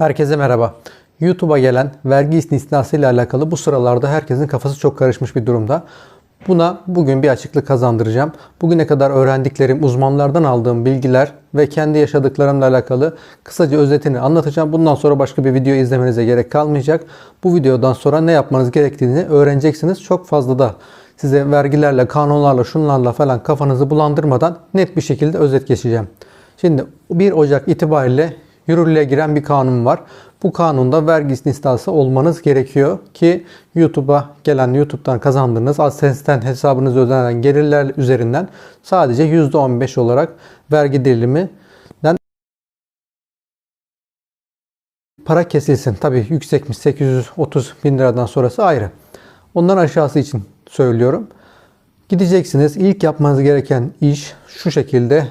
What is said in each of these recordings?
Herkese merhaba. YouTube'a gelen vergi istisnası ile alakalı bu sıralarda herkesin kafası çok karışmış bir durumda. Buna bugün bir açıklık kazandıracağım. Bugüne kadar öğrendiklerim, uzmanlardan aldığım bilgiler ve kendi yaşadıklarımla alakalı kısaca özetini anlatacağım. Bundan sonra başka bir video izlemenize gerek kalmayacak. Bu videodan sonra ne yapmanız gerektiğini öğreneceksiniz. Çok fazla da size vergilerle, kanunlarla, şunlarla falan kafanızı bulandırmadan net bir şekilde özet geçeceğim. Şimdi 1 Ocak itibariyle yürürlüğe giren bir kanun var. Bu kanunda vergi istisnası olmanız gerekiyor ki YouTube'a gelen YouTube'dan kazandığınız AdSense'ten hesabınıza ödenen gelirler üzerinden sadece %15 olarak vergi diliminden para kesilsin. Tabii yüksekmiş 830 bin liradan sonrası ayrı. Ondan aşağısı için söylüyorum. Gideceksiniz. İlk yapmanız gereken iş şu şekilde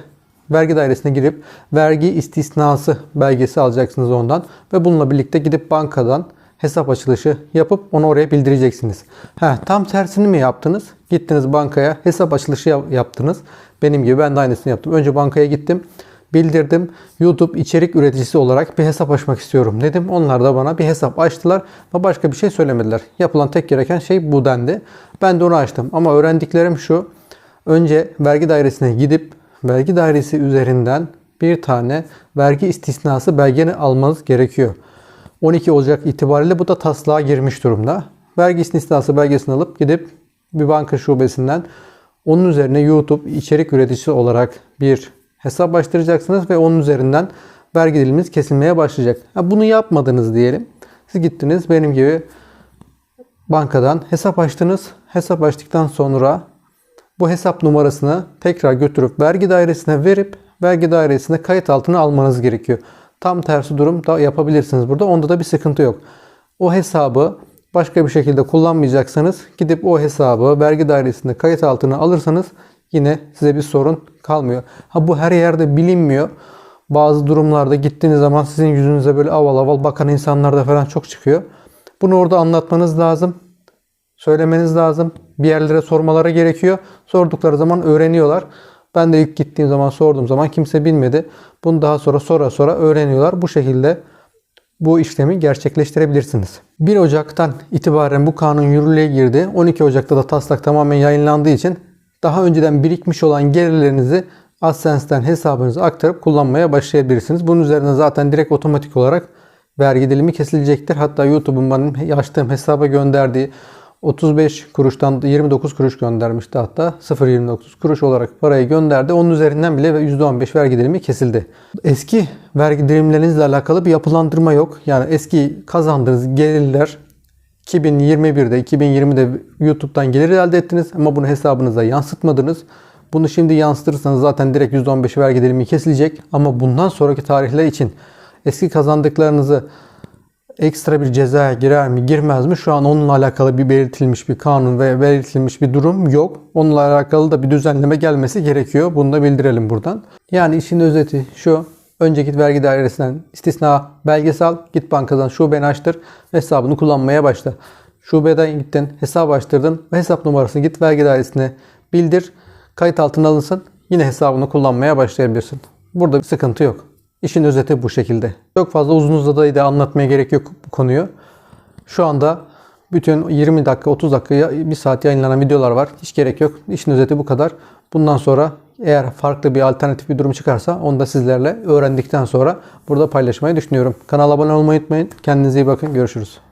vergi dairesine girip vergi istisnası belgesi alacaksınız ondan ve bununla birlikte gidip bankadan hesap açılışı yapıp onu oraya bildireceksiniz. Ha, tam tersini mi yaptınız? Gittiniz bankaya hesap açılışı yap- yaptınız. Benim gibi ben de aynısını yaptım. Önce bankaya gittim. Bildirdim. YouTube içerik üreticisi olarak bir hesap açmak istiyorum dedim. Onlar da bana bir hesap açtılar ve başka bir şey söylemediler. Yapılan tek gereken şey bu dendi. Ben de onu açtım. Ama öğrendiklerim şu. Önce vergi dairesine gidip vergi dairesi üzerinden bir tane vergi istisnası belgeni almanız gerekiyor. 12 Ocak itibariyle bu da taslağa girmiş durumda. Vergi istisnası belgesini alıp gidip bir banka şubesinden onun üzerine YouTube içerik üreticisi olarak bir hesap açtıracaksınız ve onun üzerinden vergi diliminiz kesilmeye başlayacak. Ha, bunu yapmadınız diyelim. Siz gittiniz benim gibi bankadan hesap açtınız. Hesap açtıktan sonra bu hesap numarasını tekrar götürüp vergi dairesine verip vergi dairesine kayıt altına almanız gerekiyor. Tam tersi durum da yapabilirsiniz burada. Onda da bir sıkıntı yok. O hesabı başka bir şekilde kullanmayacaksanız gidip o hesabı vergi dairesinde kayıt altına alırsanız yine size bir sorun kalmıyor. Ha bu her yerde bilinmiyor. Bazı durumlarda gittiğiniz zaman sizin yüzünüze böyle aval aval bakan insanlar da falan çok çıkıyor. Bunu orada anlatmanız lazım söylemeniz lazım. Bir yerlere sormaları gerekiyor. Sordukları zaman öğreniyorlar. Ben de ilk gittiğim zaman sorduğum zaman kimse bilmedi. Bunu daha sonra sonra sonra öğreniyorlar. Bu şekilde bu işlemi gerçekleştirebilirsiniz. 1 Ocak'tan itibaren bu kanun yürürlüğe girdi. 12 Ocak'ta da taslak tamamen yayınlandığı için daha önceden birikmiş olan gelirlerinizi AdSense'den hesabınıza aktarıp kullanmaya başlayabilirsiniz. Bunun üzerine zaten direkt otomatik olarak vergi dilimi kesilecektir. Hatta YouTube'un benim açtığım hesaba gönderdiği 35 kuruştan 29 kuruş göndermişti hatta 0.29 kuruş olarak parayı gönderdi. Onun üzerinden bile %15 vergi dilimi kesildi. Eski vergi dilimlerinizle alakalı bir yapılandırma yok. Yani eski kazandığınız gelirler 2021'de 2020'de YouTube'dan gelir elde ettiniz ama bunu hesabınıza yansıtmadınız. Bunu şimdi yansıtırsanız zaten direkt %15 vergi dilimi kesilecek. Ama bundan sonraki tarihler için eski kazandıklarınızı ekstra bir cezaya girer mi girmez mi şu an onunla alakalı bir belirtilmiş bir kanun ve belirtilmiş bir durum yok. Onunla alakalı da bir düzenleme gelmesi gerekiyor. Bunu da bildirelim buradan. Yani işin özeti şu. Önce git vergi dairesinden istisna belgesi al. Git bankadan şubeni açtır. Hesabını kullanmaya başla. Şubeden gittin, hesap açtırdın ve hesap numarasını git vergi dairesine bildir. Kayıt altına alınsın. Yine hesabını kullanmaya başlayabilirsin. Burada bir sıkıntı yok. İşin özeti bu şekilde. Çok fazla uzun uzadıya anlatmaya gerek yok bu konuyu. Şu anda bütün 20 dakika 30 dakika bir saat yayınlanan videolar var. Hiç gerek yok. İşin özeti bu kadar. Bundan sonra eğer farklı bir alternatif bir durum çıkarsa onu da sizlerle öğrendikten sonra burada paylaşmayı düşünüyorum. Kanala abone olmayı unutmayın. Kendinize iyi bakın. Görüşürüz.